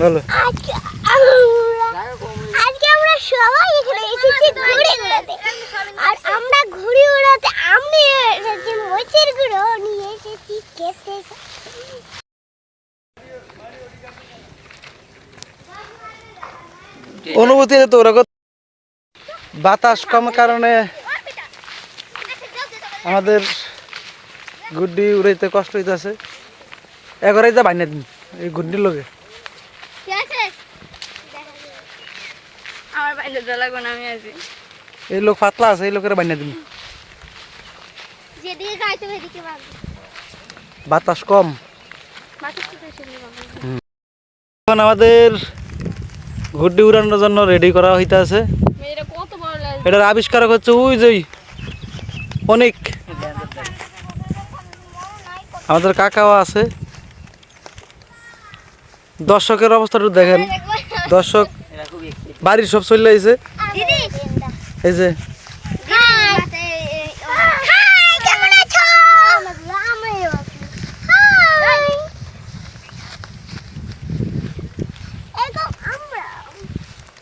বলো আজকে আমরা সবাই এখানে এসেছি ঘুড়ি উড়াতে আর আমরা ঘুড়ি উড়াতে আমি এসেছি মোচের গুঁড়ো নিয়ে এসেছি খেতে। অনুভূতি তো ওরকম বাতাস কম কারণে আমাদের গুড্ডি উড়াইতে কষ্ট হইতেছে। এগরাই যা বাইনা দিন এই গুড্ডির লোকে ঠিক আছে আমি আছি এই লোক পাতলা আছে এই লোকের বাইনা দিন যেদিকে বাতাস কম। এখন আমাদের গুড্ডি উড়ানোর জন্য রেডি করা হইতে আছে মেয়েরা কত বড় লাগে। এটার আবিষ্কারক হচ্ছে ওই যে অনেক। আমাদের কাকাও আছে। দর্শকের অবস্থাটা দেখেন। দর্শক বাড়ির সব চলে আইছে। এই যে।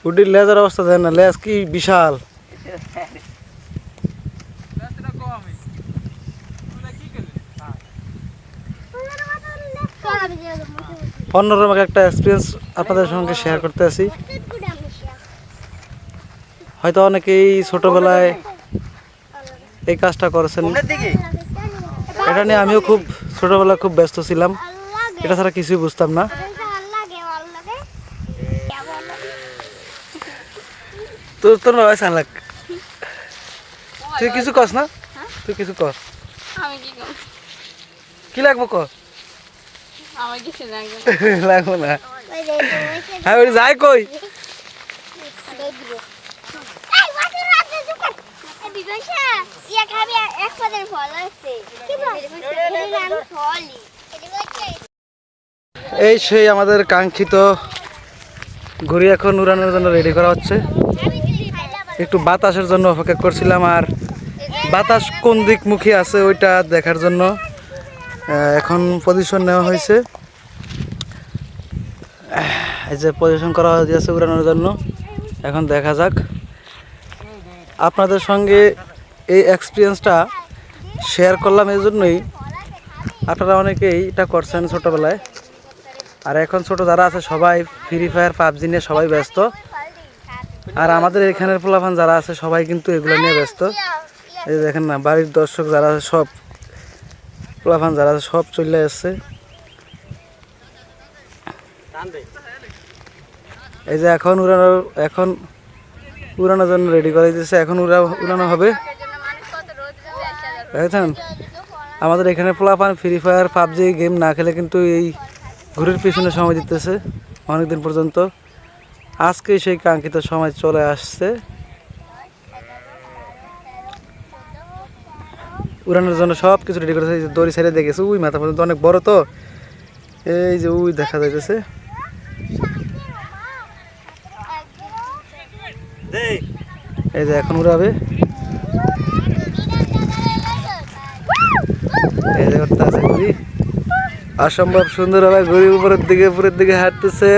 উডির লেজার অবস্থা দেখেন না লেজ কি বিশাল। অন্যরকম একটা এক্সপিরিয়েন্স আপনাদের সঙ্গে শেয়ার করতে আছি হয়তো অনেকেই ছোটবেলায় এই কাজটা করেছেন। এটা নিয়ে আমিও খুব ছোটবেলায় খুব ব্যস্ত ছিলাম। এটা ছাড়া কিছুই বুঝতাম না। তোর তোর নয় সালাক তুই কিছু কস না? তুই কিছু কর আমি কি করব? কি লাগবো কর এই সেই আমাদের কাঙ্ক্ষিত ঘুড়ি এখন উড়ানোর জন্য রেডি করা হচ্ছে। একটু বাতাসের জন্য অপেক্ষা করছিলাম আর বাতাস কোন দিক মুখী আছে ওইটা দেখার জন্য এখন পজিশন নেওয়া হয়েছে। এই যে পজিশন করা হয়েছে উড়ানোর জন্য। এখন দেখা যাক। আপনাদের সঙ্গে এই এক্সপিরিয়েন্সটা শেয়ার করলাম এই জন্যই আপনারা অনেকেই এটা করছেন ছোটোবেলায়। আর এখন ছোট যারা আছে, সবাই ফ্রি ফায়ার পাবজি নিয়ে সবাই ব্যস্ত। আর আমাদের এখানের পোলাফান যারা আছে, সবাই কিন্তু এগুলো নিয়ে ব্যস্ত। এই দেখেন না, বাড়ির দর্শক যারা আছে, সব পোলাফান যারা আছে, সব চলে আসছে এই যে এখন উড়ানোর এখন উড়ানোর জন্য রেডি করে দিতেছে এখন উড়া উড়ানো হবে। দেখেছেন? আমাদের এখানে পোলাপান ফ্রি ফায়ার পাবজি গেম না খেলে কিন্তু এই ঘুরের পিছনে সময় দিতেছে অনেকদিন পর্যন্ত। আজকে সেই কাঙ্ক্ষিত সময় চলে আসছে। উড়ানোর জন্য সব কিছু রেডি করেছে দড়ি সাইডে দেখেছে উই মাথা পর্যন্ত অনেক বড় তো। এই যে উই দেখা যাইতেছে। এই যে এখন উড়াবে। এই যে করতে আছে ঘুড়ি। অসম্ভব সুন্দর হবে ঘুড়ি উপরের দিকে উপরের দিকে হাঁটতেছে।